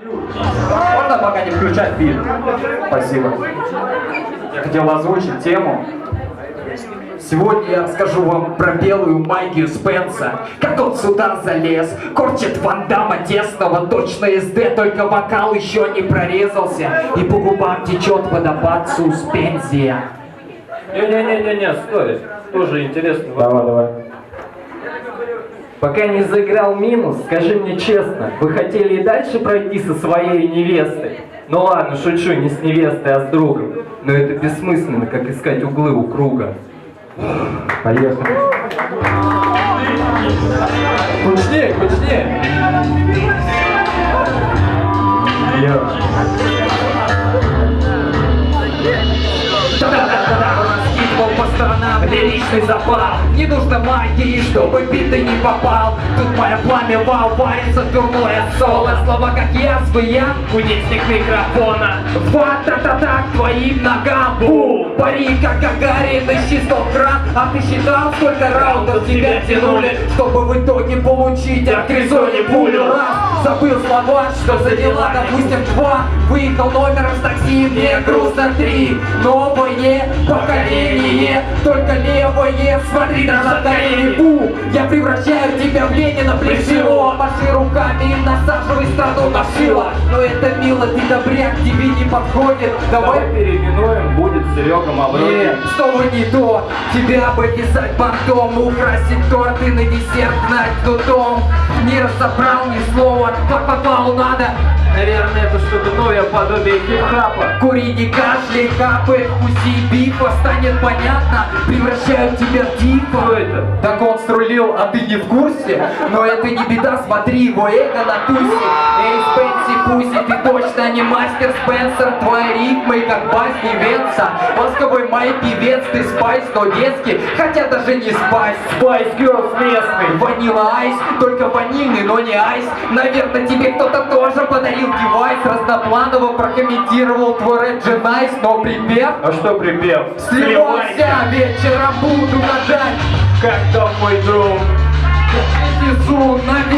Можно пока не включать бит? Спасибо. Я хотел озвучить тему. Сегодня я расскажу вам про белую магию Спенса. Как он сюда залез, корчит Ван Дамма тесного, точно СД, только вокал еще не прорезался. И по губам течет водопад суспензия. Не-не-не-не, стой. Тоже интересно. Давай, давай. Пока не заиграл минус, скажи мне честно, вы хотели и дальше пройти со своей невестой? Ну ладно, шучу, не с невестой, а с другом. Но это бессмысленно, как искать углы у круга. Поехали. Кучнее, кучнее. По сторонам лиричный запал. Не нужно магии, чтобы биты не попал. Тут моя пламя вау, варится дурное соло. Слова как язвы, я кудесник микрофона. Ва-та-та-та к твоим ногам, бу! Пари как Гагарин, ищи стоп кран А ты считал, сколько раундов тебя тянули? Чтобы в итоге получить от пулю. Раз, забыл слова, что за дела, допустим, два. Выехал номером с такси, мне грустно три. Новое поколение, только левое. Смотри, назад колени, у Я превращаю тебя в Ленина, плешиво Маши руками, насаживай страну на шило Но это мило, ты добряк, тебе не подходит. Давай Давай переименуем, будет Серега нет, Мавроди. снова не то Тебя бы писать бантом Украсить торт и на десерт гнать кнутом Не разобрал ни слова Как попал надо Наверное, это что-то новое подобие хип-хапа. Кури, не кашляй, капает, вкуси бифа Станет понятно, превращаю тебя в дифа это? Так он срулил, а ты не в курсе? Но это не беда, смотри, его эго на тусе Эй, Спенси, Пуси, ты точно не мастер Спенсер Твои ритмы как басни Венца Восковой мой певец, ты спайс, но детский Хотя даже не спайс Spice Girls местный. Ванила айс, только ванильный, но не айс Наверное, тебе кто-то тоже подарил девайс Разнопланово прокомментировал твой рэп же найс Но припев А что припев? Сливайся, вечером буду гадать Как там мой друг? Внизу, наверное,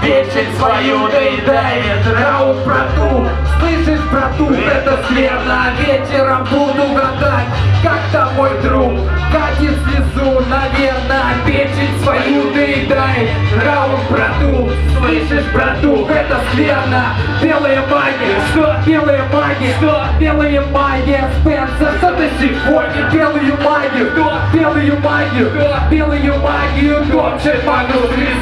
печень свою доедает Раунд брату, слышишь, брату, это скверно Вечером буду гадать, как там мой друг? Катит слезу, наверное, печень свою доедает Раунд брату, слышишь, брату, это скверно Белая магия, что? Белая магия, что? Белая магия, Спенсер, что ты сегодня? Белую магию, что? Белую магию, что? Белую магию, топчет магнус Гризони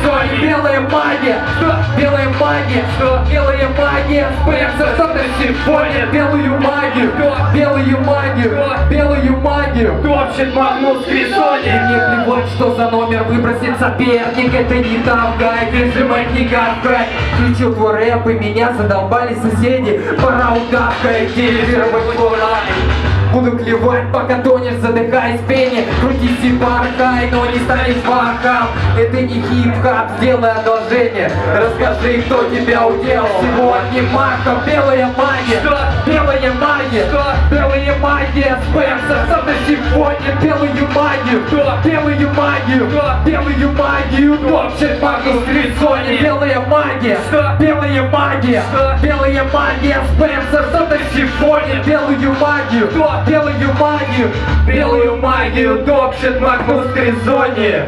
Спенсер, что ты сегодня? Белую магию, что? Белую магию, что? Белую магию, Топчет Магнус и Грисони. мне плевать, что за номер выбросит соперник Это не тавгай, прижимать не гавкай Включил твой рэп и меня задолбали соседи Пора удавкой делегировать плурали Буду клевать, пока тонешь, задыхаясь в пене Крутись и порхай, но не станешь вахом. Это не хип-хап, сделай одолжение. Расскажи, кто тебя уделал. Сегодня махом белая магия Что? Белая магия Что? Белая магия Спенсер, что ты сегодня белую магию Что? Белую магию Что? Белую магию Топчет Магнус Грисони Белая магия Что? Белая магия Что? Белая магия Спенсер, что ты сегодня белую магию Что? Белую магию Белую магию Топчет Магнус Грисони